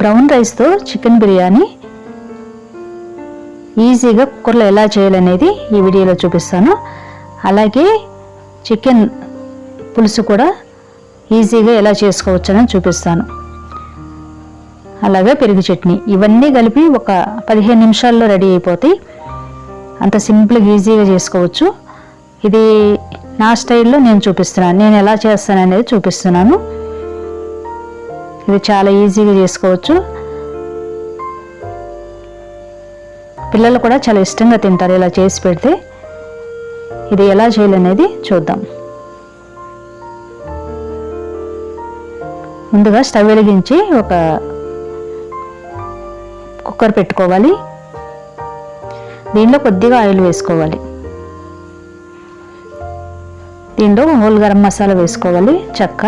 Brown రైస్తో chicken biryani ఈజీగా కుక్కర్లో ఎలా చేయాలనేది ఈ వీడియోలో చూపిస్తాను. అలాగే చికెన్ పులుసు కూడా ఈజీగా ఎలా చేసుకోవచ్చని చూపిస్తాను. అలాగే పెరుగు చట్నీ. ఇవన్నీ కలిపి ఒక పదిహేను నిమిషాల్లో రెడీ అయిపోతాయి. అంత సింపుల్గా ఈజీగా చేసుకోవచ్చు. ఇది నా స్టైల్లో నేను చూపిస్తున్నాను. నేను ఎలా చేస్తాననేది చూపిస్తున్నాను. ఇది చాలా ఈజీగా చేసుకోవచ్చు. పిల్లలు కూడా చాలా ఇష్టంగా తింటారు ఇలా చేసి పెడితే. ఇది ఎలా చేయాలనేది చూద్దాం. ముందుగా స్టవ్ వెలిగించి ఒక కుక్కర్ పెట్టుకోవాలి. దీనిలో కొద్దిగా ఆయిల్ వేసుకోవాలి. దీనిలో హోల్ గరం మసాలా వేసుకోవాలి చెక్క.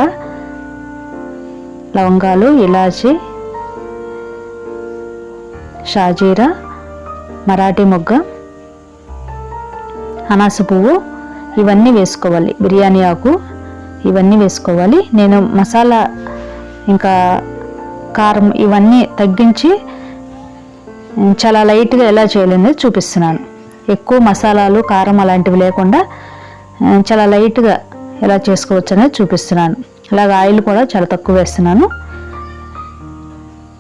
లవంగాలు ఇలాచి షాజీరా మరాఠీ మొగ్గ అనాస పువ్వు ఇవన్నీ వేసుకోవాలి. బిర్యానీ ఆకు ఇవన్నీ వేసుకోవాలి. నేను మసాలా ఇంకా కారం ఇవన్నీ తగ్గించి చాలా లైట్గా ఎలా చేయాలనేది చూపిస్తున్నాను. ఎక్కువ మసాలాలు కారం అలాంటివి లేకుండా చాలా లైట్గా ఎలా చేసుకోవచ్చు అనేది చూపిస్తున్నాను. అలాగే ఆయిల్ కూడా చాలా తక్కువ వేస్తున్నాను.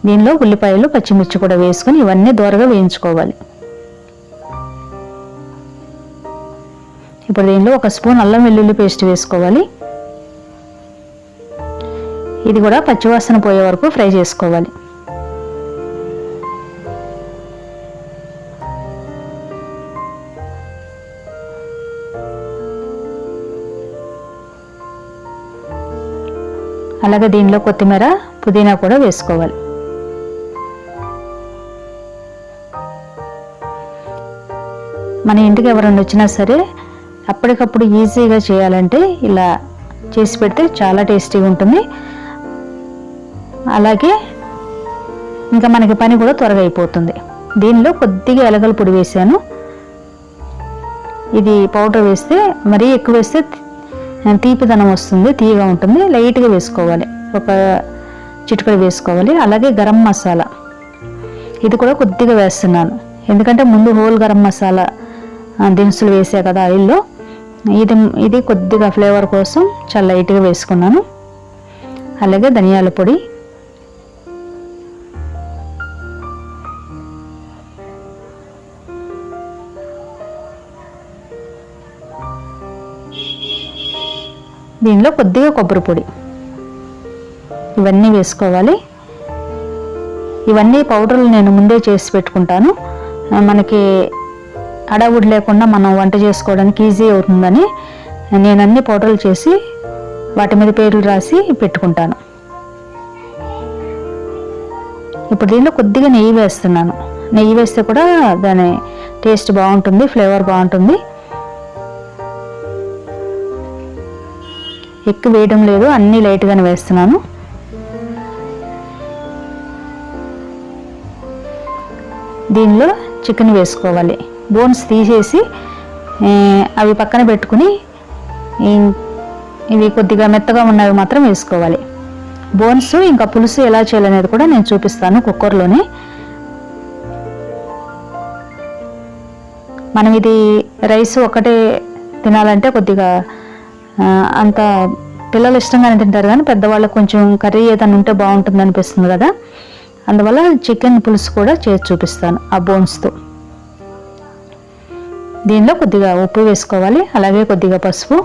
దీనిలో ఉల్లిపాయలు పచ్చిమిర్చి కూడా వేసుకొని ఇవన్నీ దూరగా వేయించుకోవాలి. ఇప్పుడు దీనిలో ఒక స్పూన్ అల్లం వెల్లుల్లి పేస్ట్ వేసుకోవాలి. ఇది కూడా పచ్చివాసన పోయే వరకు ఫ్రై చేసుకోవాలి. అలాగే దీనిలో కొత్తిమీర పుదీనా కూడా వేసుకోవాలి. మన ఇంటికి ఎవరైనా వచ్చినా సరే అప్పటికప్పుడు ఈజీగా చేయాలంటే ఇలా చేసి పెడితే చాలా టేస్టీగా ఉంటుంది. అలాగే ఇంకా మనకి పని కూడా త్వరగా అయిపోతుంది. దీనిలో కొద్దిగా ఎలగల పొడి వేసాను. ఇది పౌడర్ వేస్తే మరీ ఎక్కువ వేస్తే తీపిదనం వస్తుంది తీయగా ఉంటుంది. లైట్గా వేసుకోవాలి. ఒక చిటికలు వేసుకోవాలి. అలాగే గరం మసాలా. ఇది కూడా కొద్దిగా వేస్తున్నాను. ఎందుకంటే ముందు హోల్ గరం మసాలా దినుసులు వేసా కదా ఆయిల్లో. ఇది ఇది కొద్దిగా ఫ్లేవర్ కోసం చాలా లైట్గా వేసుకున్నాను. అలాగే ధనియాల పొడి దీనిలో కొద్దిగా కొబ్బరి పొడి. ఇవన్నీ వేసుకోవాలి. ఇవన్నీ పౌడర్లు నేను ముందే చేసి పెట్టుకుంటాను. మనకి అడవుడు లేకుండా మనం వంట చేసుకోవడానికి ఈజీ అవుతుందని నేను అన్ని పౌడర్లు చేసి వాటి మీద పేర్లు రాసి పెట్టుకుంటాను. ఇప్పుడు దీనిలో కొద్దిగా నెయ్యి వేస్తున్నాను. నెయ్యి వేస్తే కూడా దాని టేస్ట్ బాగుంటుంది ఫ్లేవర్ బాగుంటుంది. ఎక్కువ వేయడం లేదు అన్నీ లైట్గానే వేస్తున్నాను. దీనిలో చికెన్ వేసుకోవాలి. బోన్స్ తీసేసి అవి పక్కన పెట్టుకుని ఇవి కొద్దిగా మెత్తగా ఉన్నవి మాత్రం వేసుకోవాలి. బోన్స్ ఇంకా పులుసు ఎలా చేయాలనేది కూడా నేను చూపిస్తాను కుక్కర్లోనే. మనం ఇది రైస్ ఒకటే తినాలంటే కొద్దిగా అంత పిల్లలు ఇష్టంగానే తింటారు కానీ పెద్దవాళ్ళకి కొంచెం కర్రీ ఏదైనా ఉంటే బాగుంటుంది అనిపిస్తుంది కదా. అందువల్ల చికెన్ పులుసు కూడా చేసి చూపిస్తాను ఆ బోన్స్తో దీనిలో కొద్దిగా ఉప్పు వేసుకోవాలి అలాగే కొద్దిగా పసుపు.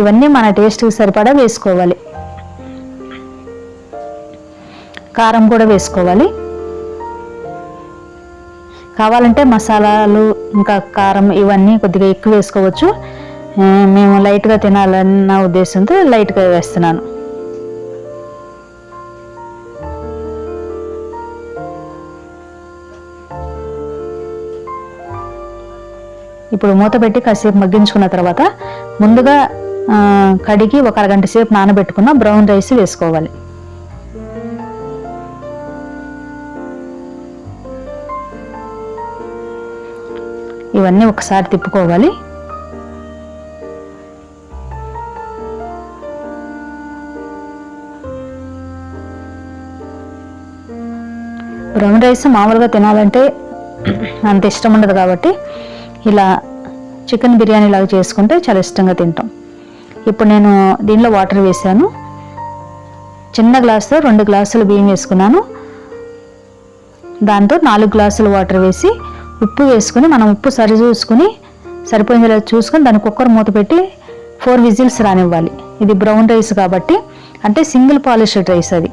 ఇవన్నీ మన టేస్ట్కి సరిపడా వేసుకోవాలి. కారం కూడా వేసుకోవాలి. కావాలంటే మసాలాలు ఇంకా కారం ఇవన్నీ కొద్దిగా ఎక్కువ వేసుకోవచ్చు. మేము లైట్గా తినాలన్న ఉద్దేశంతో లైట్గా వేస్తున్నాను. ఇప్పుడు మూత పెట్టి కాసేపు మగ్గించుకున్న తర్వాత ముందుగా కడిగి ఒక అరగంట సేపు నానబెట్టుకున్న బ్రౌన్ రైస్ వేసుకోవాలి. ఇవన్నీ ఒకసారి తిప్పుకోవాలి. బ్రౌన్ రైస్ మామూలుగా తినాలంటే అంత ఇష్టం ఉండదు కాబట్టి ఇలా చికెన్ బిర్యానీ లాగా చేసుకుంటే చాలా ఇష్టంగా తింటాం. ఇప్పుడు నేను దీనిలో వాటర్ వేసాను. చిన్న గ్లాసుతో రెండు గ్లాసులు బియ్యం వేసుకున్నాను. దాంతో నాలుగు గ్లాసులు వాటర్ వేసి ఉప్పు వేసుకుని మనం ఉప్పు సరి చూసుకుని సరిపోయిందిలా చూసుకొని దాన్ని కుక్కర్ మూత పెట్టి ఫోర్ విజిల్స్ రానివ్వాలి. ఇది బ్రౌన్ రైస్ కాబట్టి అంటే సింగిల్ పాలిష్డ్ రైస్ అది.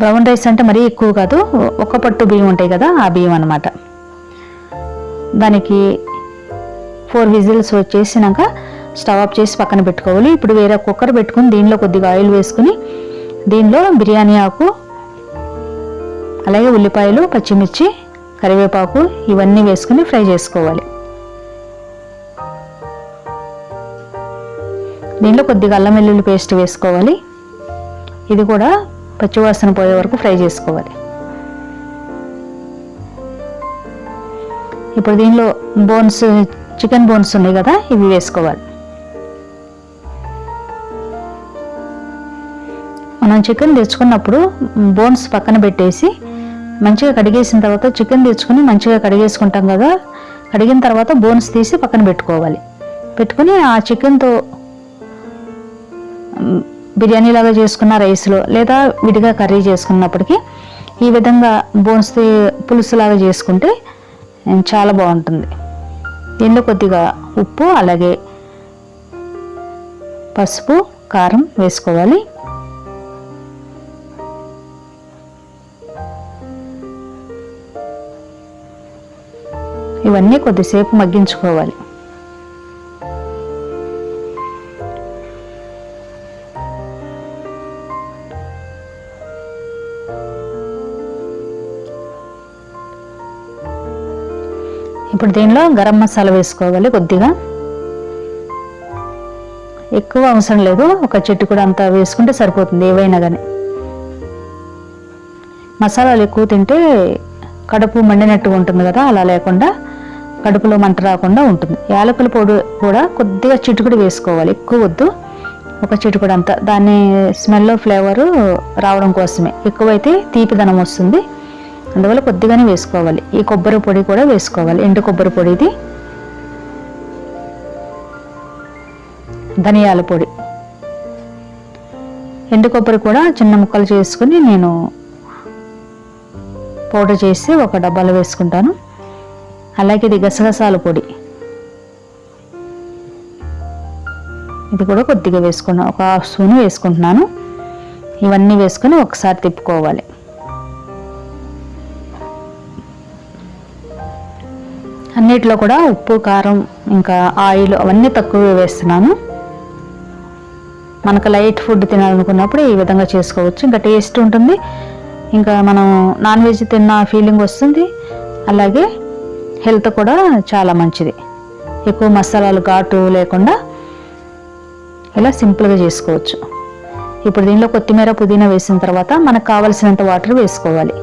బ్రౌన్ రైస్ అంటే మరీ ఎక్కువ కాదు ఒక పట్టు బియ్యం ఉంటాయి కదా ఆ బియ్యం అనమాట దానికి ఫోర్ విజిల్స్ వచ్చేసినాక స్టవ్ ఆఫ్ చేసి పక్కన పెట్టుకోవాలి. ఇప్పుడు వేరే కుక్కర్ పెట్టుకుని దీనిలో కొద్దిగా ఆయిల్ వేసుకుని దీనిలో బిర్యానీ ఆకు అలాగే ఉల్లిపాయలు పచ్చిమిర్చి కరివేపాకు ఇవన్నీ వేసుకుని ఫ్రై చేసుకోవాలి. దీనిలో కొద్దిగా అల్లం వెల్లుల్లి పేస్ట్ వేసుకోవాలి. ఇది కూడా పచ్చివాసన పోయే వరకు ఫ్రై చేసుకోవాలి. ఇప్పుడు దీనిలో బోన్స్ చికెన్ బోన్స్ ఉన్నాయి కదా ఇవి వేసుకోవాలి. మనం చికెన్ తెచ్చుకున్నప్పుడు బోన్స్ పక్కన పెట్టేసి మంచిగా కడిగేసిన తర్వాత చికెన్ తెచ్చుకుని మంచిగా కడిగేసుకుంటాం కదా కడిగిన తర్వాత బోన్స్ తీసి పక్కన పెట్టుకోవాలి. పెట్టుకుని ఆ చికెన్తో బిర్యానీ లాగా చేసుకున్న రైస్లో లేదా విడిగా కర్రీ చేసుకున్నప్పటికీ ఈ విధంగా బోన్స్ పులుసు లాగా చేసుకుంటే చాలా బాగుంటుంది. దీనిలో కొద్దిగా ఉప్పు అలాగే పసుపు కారం వేసుకోవాలి. ఇవన్నీ కొద్దిసేపు మగ్గించుకోవాలి. ఇప్పుడు దీనిలో గరం మసాలా వేసుకోవాలి కొద్దిగా. ఎక్కువ అవసరం లేదు ఒక చెట్టు కూడా అంతా వేసుకుంటే సరిపోతుంది ఏవైనా కానీ మసాలాలు ఎక్కువ తింటే కడుపు మండినట్టుగా ఉంటుంది కదా అలా లేకుండా కడుపులో మంట రాకుండా ఉంటుంది. యాలకుల పొడి కూడా కొద్దిగా చిటుకుడు వేసుకోవాలి ఎక్కువ వద్దు. ఒక చిటుకుడు అంతా. దాని స్మెల్ ఫ్లేవరు రావడం కోసమే. ఎక్కువైతే తీపిదనం వస్తుంది. అందువల్ల కొద్దిగానే వేసుకోవాలి. ఈ కొబ్బరి పొడి కూడా వేసుకోవాలి. ఎండు కొబ్బరి పొడిది. ధనియాల పొడి. ఎండు కొబ్బరి కూడా చిన్న ముక్కలు చేసుకుని నేను పౌడర్ చేసి ఒక డబ్బాలో వేసుకుంటాను. అలాగే ఇది గసగసాల పొడి. ఇది కూడా కొద్దిగా వేసుకున్నాను ఒక హాఫ్ స్పూన్ వేసుకుంటున్నాను. ఇవన్నీ వేసుకొని ఒకసారి తిప్పుకోవాలి. అన్నిట్లో కూడా ఉప్పు కారం ఇంకా ఆయిల్ అవన్నీ తక్కువ వేస్తున్నాను. మనకు లైట్ ఫుడ్ తినాలనుకున్నప్పుడు ఈ విధంగా చేసుకోవచ్చు. ఇంకా టేస్ట్ ఉంటుంది. ఇంకా మనం నాన్ వెజ్ తిన్న ఫీలింగ్ వస్తుంది. అలాగే హెల్త్ కూడా చాలా మంచిది. ఎక్కువ మసాలాలు ఘాటు లేకుండా ఇలా సింపుల్గా చేసుకోవచ్చు. ఇప్పుడు దీనిలో కొత్తిమీర పుదీనా వేసిన తర్వాత మనకు కావలసినంత వాటర్ వేసుకోవాలి.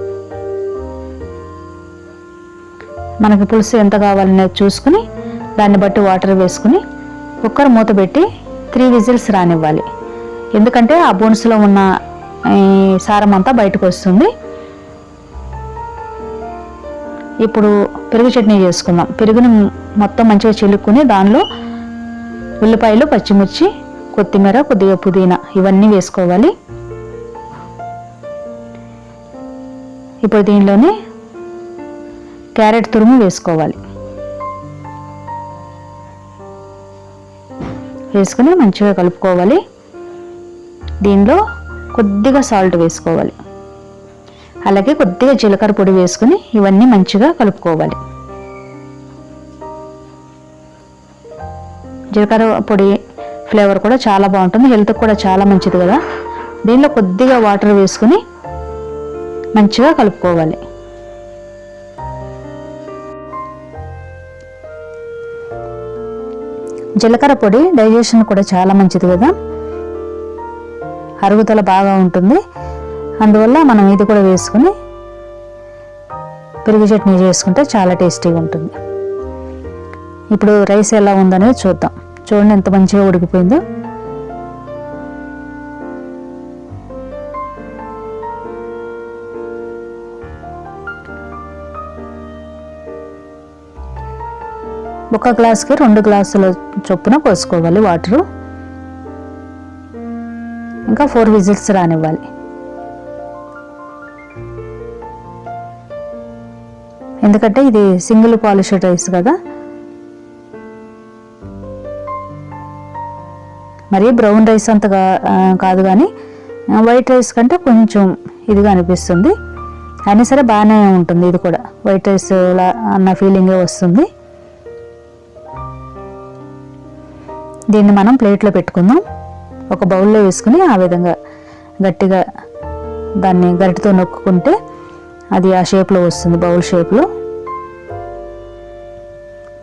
మనకి పులుసు ఎంత కావాలనేది చూసుకుని దాన్ని బట్టి వాటర్ వేసుకుని కుక్కర్ మూత పెట్టి త్రీ విజిల్స్ రానివ్వాలి. ఎందుకంటే ఆ బోన్స్లో ఉన్న ఈ సారం అంతా బయటకు వస్తుంది. ఇప్పుడు పెరుగు చట్నీ చేసుకుందాం. పెరుగుని మొత్తం మంచిగా చిలుక్కుని దానిలో ఉల్లిపాయలు పచ్చిమిర్చి కొత్తిమీర కొద్దిగా పుదీనా ఇవన్నీ వేసుకోవాలి. ఇప్పుడు దీనిలోనే క్యారెట్ తురుము వేసుకోవాలి. వేసుకుని మంచిగా కలుపుకోవాలి. దీనిలో కొద్దిగా సాల్ట్ వేసుకోవాలి. అలాగే కొద్దిగా జీలకర్ర పొడి వేసుకుని ఇవన్నీ మంచిగా కలుపుకోవాలి. జీలకర్ర పొడి ఫ్లేవర్ కూడా చాలా బాగుంటుంది. హెల్త్కి కూడా చాలా మంచిది కదా. దీనిలో కొద్దిగా వాటర్ వేసుకుని మంచిగా కలుపుకోవాలి. జీలకర్ర పొడి డైజెషన్ కూడా చాలా మంచిది కదా. అరుగుదల బాగా ఉంటుంది. అందువల్ల మనం ఇది కూడా వేసుకుని పెరుగు చట్నీ చేసుకుంటే చాలా టేస్టీగా ఉంటుంది. ఇప్పుడు రైస్ ఎలా ఉందనేది చూద్దాం. చూడండి ఎంత మంచిగా ఉడికిపోయిందో. ఒక గ్లాస్కి రెండు గ్లాసుల చొప్పున పోసుకోవాలి వాటరు. ఇంకా ఫోర్ విజిల్స్ రానివ్వాలి. ఎందుకంటే ఇది సింగిల్ పాలిష్డ్ రైస్ కదా. మరి బ్రౌన్ రైస్ అంతగా కాదు కానీ వైట్ రైస్ కంటే కొంచెం ఇదిగా అనిపిస్తుంది. అయినా సరే బాగానే ఉంటుంది ఇది కూడా. వైట్ రైస్ అన్న ఫీలింగే వస్తుంది. దీన్ని మనం ప్లేట్లో పెట్టుకుందాం. ఒక బౌల్లో వేసుకుని ఆ విధంగా గట్టిగా దాన్ని గరిటతో నొక్కుంటే అది ఆ షేప్లో వస్తుంది బౌల్ షేప్లో.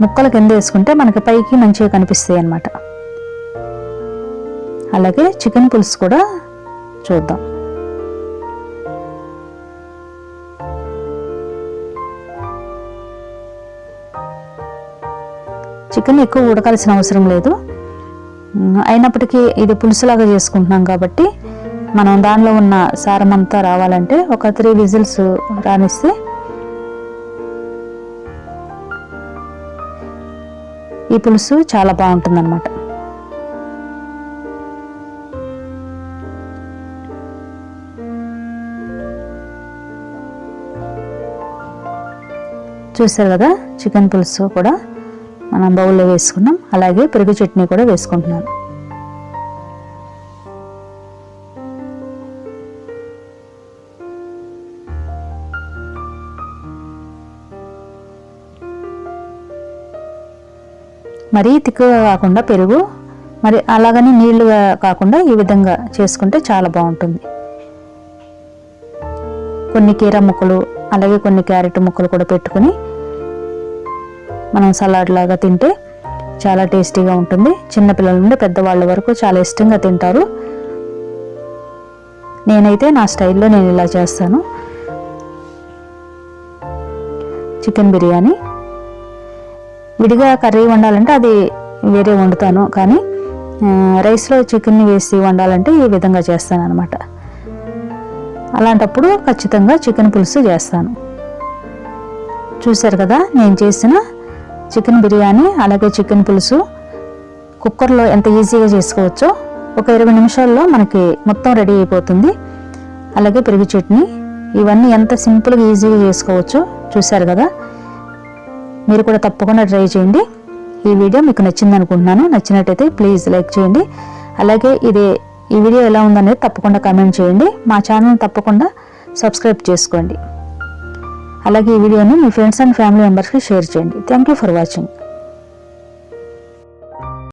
ముక్కల కింద వేసుకుంటే మనకి పైకి మంచిగా కనిపిస్తాయి అన్నమాట. అలాగే చికెన్ పులుసు కూడా చూద్దాం. చికెన్ ఎక్కువ ఉడకాల్సిన అవసరం లేదు. అయినప్పటికీ ఇది పులుసులాగా చేసుకుంటున్నాం కాబట్టి మనం దానిలో ఉన్న సారం అంతా రావాలంటే ఒక త్రీ విజిల్స్ రానిస్తే ఈ పులుసు చాలా బాగుంటుంది అనమాట చూసారు కదా? చికెన్ పులుసు కూడా. మనం బౌల్లో వేసుకున్నాం. అలాగే పెరుగు చట్నీ కూడా వేసుకుంటున్నాను. మరీ తిక్కుగా కాకుండా పెరుగు మరి అలాగని నీళ్ళుగా కాకుండా ఈ విధంగా చేసుకుంటే చాలా బాగుంటుంది. కొన్ని కీర ముక్కలు అలాగే కొన్ని క్యారెట్ ముక్కలు కూడా పెట్టుకుని మనం సలాడ్ లాగా తింటే చాలా టేస్టీగా ఉంటుంది. చిన్నపిల్లల నుండి పెద్దవాళ్ళ వరకు చాలా ఇష్టంగా తింటారు. నేనైతే నా స్టైల్లో నేను ఇలా చేస్తాను. చికెన్ బిర్యానీ. విడిగా కర్రీ వండాలంటే అది వేరే వండుతాను కానీ రైస్లో చికెన్ని వేసి వండాలంటే ఈ విధంగా చేస్తాను అనమాట అలాంటప్పుడు ఖచ్చితంగా చికెన్ పులుసు చేస్తాను. చూశారు కదా నేను చేసిన చికెన్ బిర్యానీ అలాగే చికెన్ పులుసు. కుక్కర్లో ఎంత ఈజీగా చేసుకోవచ్చో ఒక ఇరవై నిమిషాల్లో మనకి మొత్తం రెడీ అయిపోతుంది. అలాగే పెరుగు చట్నీ. ఇవన్నీ ఎంత సింపుల్గా ఈజీగా చేసుకోవచ్చో చూశారు కదా? మీరు కూడా తప్పకుండా ట్రై చేయండి. ఈ వీడియో మీకు నచ్చింది అనుకుంటున్నాను. నచ్చినట్టయితే ప్లీజ్ లైక్ చేయండి. అలాగే ఇది ఈ వీడియో ఎలా ఉందనేది తప్పకుండా కామెంట్ చేయండి. మా ఛానల్ తప్పకుండా సబ్స్క్రైబ్ చేసుకోండి. అలాగే ఈ వీడియోని మీ ఫ్రెండ్స్ అండ్ ఫ్యామిలీ మెంబర్స్కి షేర్ చేయండి. Thank you for watching